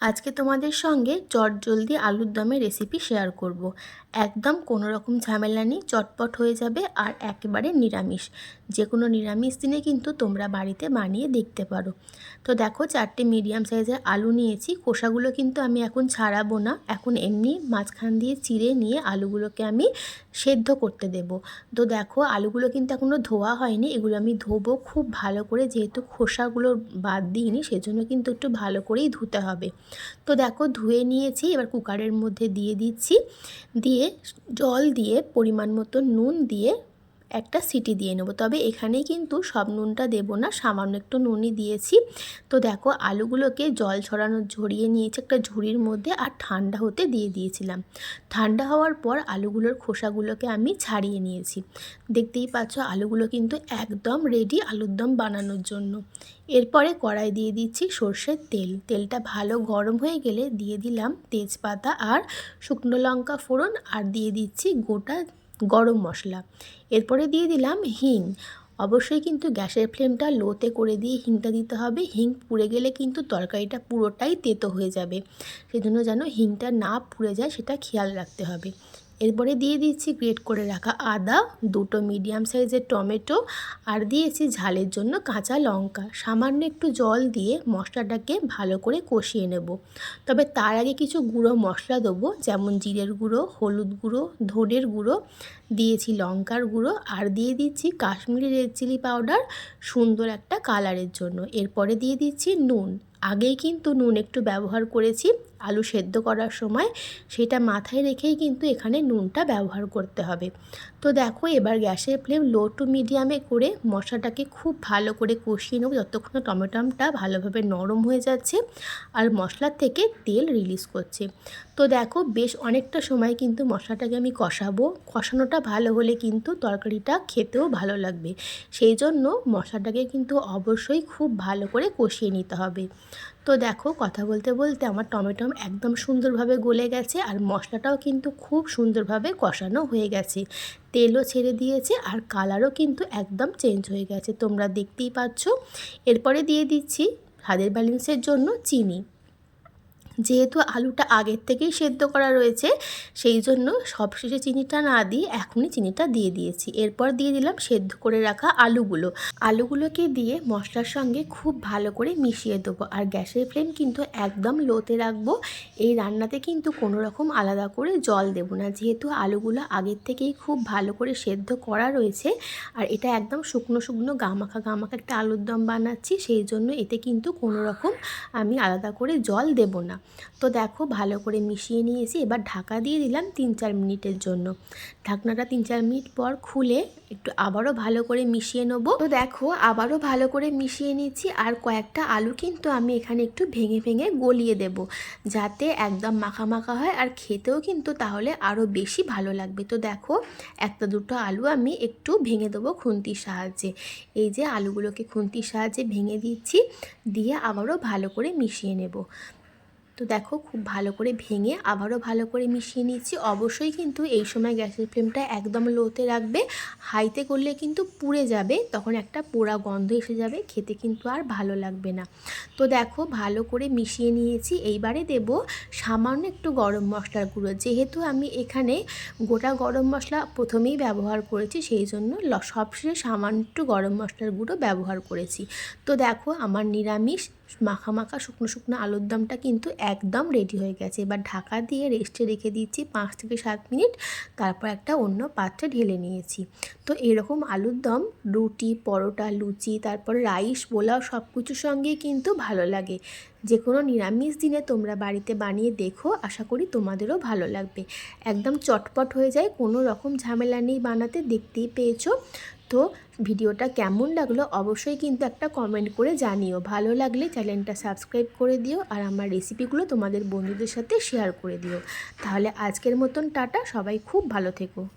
আজকে তোমাদের সঙ্গে চটজলদি আলুর দমের রেসিপি শেয়ার করব। একদম কোনো রকম ঝামেলা নেই, চটপট হয়ে যাবে আর একেবারে নিরামিষ। যে কোনো নিরামিষ দিনে কিন্তু তোমরা বাড়িতে বানিয়ে দেখতে পারো। তো দেখো, চারটে মিডিয়াম সাইজের আলু নিয়েছি। খোসাগুলো কিন্তু আমি এখন ছাড়াবো না। এখন এমনি মাঝখান দিয়ে চিড়ে নিয়ে আলুগুলোকে আমি সেদ্ধ করতে দেব। তো দেখো, আলুগুলো কিন্তু এখনও ধোয়া হয়নি। এগুলো আমি ধোবো খুব ভালো করে। যেহেতু খোসাগুলো বাদ দিইনি, সেজন্য কিন্তু একটু ভালো করেই ধুতে হবে। তো দেখো ধুয়ে নিয়েছি, এবার কুকারের মধ্যে দিয়ে দিচ্ছি। দিয়ে জল দিয়ে পরিমাণ মতো নুন দিয়ে একটা সিটি দিয়ে নেব। তবে এখানেই কিন্তু সব নুনটা দেবো না, সামান্য একটু নুনই দিয়েছি। তো দেখো, আলুগুলোকে জল ছড়ানো ঝরিয়ে নিয়েছি, একটা ঝুড়ির মধ্যে, আর ঠান্ডা হতে দিয়ে দিয়েছিলাম। ঠান্ডা হওয়ার পর আলুগুলোর খোসাগুলোকে আমি ছাড়িয়ে নিয়েছি। দেখতেই পাচ্ছ, আলুগুলো কিন্তু একদম রেডি আলুর দম বানানোর জন্য। এরপরে কড়াই দিয়ে দিচ্ছি সর্ষের তেল। তেলটা ভালো গরম হয়ে গেলে দিয়ে দিলাম তেজপাতা আর শুকনো লঙ্কা ফোড়ন, আর দিয়ে দিচ্ছি গোটা গরম মশলা। এরপরে দিয়ে দিলাম হিং। অবশ্যই কিন্তু গ্যাসের ফ্লেমটা লোতে করে দিয়ে হিংটা দিতে হবে। হিং পুড়ে গেলে কিন্তু তরকারিটা পুরোটাই তেতো হয়ে যাবে। সেজন্য যেন হিংটা না পুড়ে যায়, সেটা খেয়াল রাখতে হবে। এরপরে দিয়ে দিচ্ছি গ্রেট করে রাখা আদা, দুটো মিডিয়াম সাইজের টমেটো, আর দিয়েছি ঝালের জন্য কাঁচা লঙ্কা। সামান্য একটু জল দিয়ে মশলাটাকে ভালো করে কষিয়ে নেব। তবে তার আগে কিছু গুঁড়ো মশলা দেবো, যেমন জিরের গুঁড়ো, হলুদ গুঁড়ো, ধনের গুঁড়ো, দিয়েছি লঙ্কার গুঁড়ো, আর দিয়ে দিচ্ছি কাশ্মীরি রেড চিলি পাউডার সুন্দর একটা কালারের জন্য। এরপরে দিয়ে দিচ্ছি নুন। আগেই কিন্তু নুন একটু ব্যবহার করেছি, আলু সেদ্ধ করার সময়, সেটা মাথায় রেখেই কিন্তু এখানে নুনটা ব্যবহার করতে হবে। তো দেখো, এবার গ্যাসের ফ্লেম লো টু মিডিয়ামে করে মশলাটাকে খুব ভালো করে কষিয়ে নেব। যতক্ষণ টমেটোমটা ভালোভাবে নরম হয়ে যাচ্ছে আর মশলার থেকে তেল রিলিজ করছে। তো দেখো, বেশ অনেকটা সময় কিন্তু মশলাটাকে আমি কষাবো। কষানোটা ভালো হলে কিন্তু তরকারিটা খেতেও ভালো লাগবে। সেই জন্য মশলাটাকে কিন্তু অবশ্যই খুব ভালো করে কষিয়ে নিতে হবে। তো দেখো কথা বলতে বলতে আমার টমেটো একদম সুন্দরভাবে গলে গেছে আর মশলাটাও কিন্তু খুব সুন্দরভাবে কষানো হয়ে গেছে। তেলও ছেড়ে দিয়েছে আর কালারও কিন্তু একদম চেঞ্জ হয়ে গেছে। তোমরা দেখতেই পাচ্ছ। এরপরে দিয়ে দিচ্ছি হাদের ব্যালেন্সের জন্য চিনি। যেহেতু আলুটা আগের থেকেই সেদ্ধ করা রয়েছে, সেই জন্য সবশেষে চিনিটা না দিয়ে এখনই চিনিটা দিয়ে দিয়েছি। এরপর দিয়ে দিলাম সেদ্ধ করে রাখা আলুগুলো। আলুগুলোকে দিয়ে মশলার সঙ্গে খুব ভালো করে মিশিয়ে দেবো। আর গ্যাসের ফ্লেম কিন্তু একদম লোতে রাখব। এই রান্নাতে কিন্তু কোনো রকম আলাদা করে জল দেবো না। যেহেতু আলুগুলো আগের থেকেই খুব ভালো করে সেদ্ধ করা রয়েছে, আর এটা একদম শুকনো শুকনো গামাখা গামাখা একটা আলুর দম বানাচ্ছি, সেই জন্য এতে কিন্তু কোনো রকম আমি আলাদা করে জল দেব না। তো দেখো ভালো করে মিশিয়ে নিয়েছি, এবার ঢাকা দিয়ে দিলাম তিন চার মিনিটের জন্য। ঢাকনাটা তিন চার মিনিট পর খুলে একটু আবারও ভালো করে মিশিয়ে নেব। তো দেখো আবারও ভালো করে মিশিয়ে নিচ্ছি আর কয়েকটা আলু কিন্তু আমি এখানে একটু ভেঙে ভেঙে গলিয়ে দেব, যাতে একদম মাখা মাখা হয়, আর খেতেও কিন্তু তাহলে আরও বেশি ভালো লাগবে। তো দেখো একটা দুটো আলু আমি একটু ভেঙে দেবো খুন্তির সাহায্যে। এই যে আলুগুলোকে খুন্তির সাহায্যে ভেঙে দিচ্ছি, দিয়ে আবারও ভালো করে মিশিয়ে নেব। তো দেখো খুব ভালো করে ভেঙে আবারও ভালো করে মিশিয়ে নিচ্ছি অবশ্যই কিন্তু এই সময় গ্যাসের ফ্লেমটা একদম লোতে রাখবে। হাইতে করলে কিন্তু পুড়ে যাবে, তখন একটা পোড়া গন্ধ এসে যাবে, খেতে কিন্তু আর ভালো লাগবে না। তো দেখো ভালো করে মিশিয়ে নিয়েছি। এইবারে দেব সামান্য একটু গরম মশলার গুঁড়ো। যেহেতু আমি এখানে গোটা গরম মশলা প্রথমেই ব্যবহার করেছি, সেই জন্য সবশেষে সামান্য একটু গরম মশলার গুঁড়ো ব্যবহার করেছি। তো দেখো আমার নিরামিষ মাখা মাখা শুকনো শুকনো আলুর দমটা কিন্তু একদম রেডি হয়ে গেছে। এবার ঢাকা দিয়ে রেস্টে রেখে দিচ্ছি পাঁচ থেকে সাত মিনিট, তারপর একটা অন্য পাত্রে ঢেলে নিয়েছি। তো এরকম আলুর দম, রুটি, পরোটা, লুচি, তারপর রাইস, পোলাও সব কিছুর সঙ্গেই কিন্তু ভালো লাগে। যে কোনো নিরামিষ দিনে তোমরা বাড়িতে বানিয়ে দেখো, আশা করি তোমাদেরও ভালো লাগবে। একদম চটপট হয়ে যায়, কোনো রকম ঝামেলা নেই বানাতে, দেখতেই পেয়েছ। তো ভিডিওটা কেমন লাগল অবশ্যই কিন্তু একটা কমেন্ট করে জানিও। ভালো লাগলে চ্যানেলটা সাবস্ক্রাইব করে দিও আর আমার রেসিপিগুলো তোমাদের বন্ধুদের সাথে শেয়ার করে দিও। তাহলে আজকের মতন টাটা, সবাই খুব ভালো থেকো।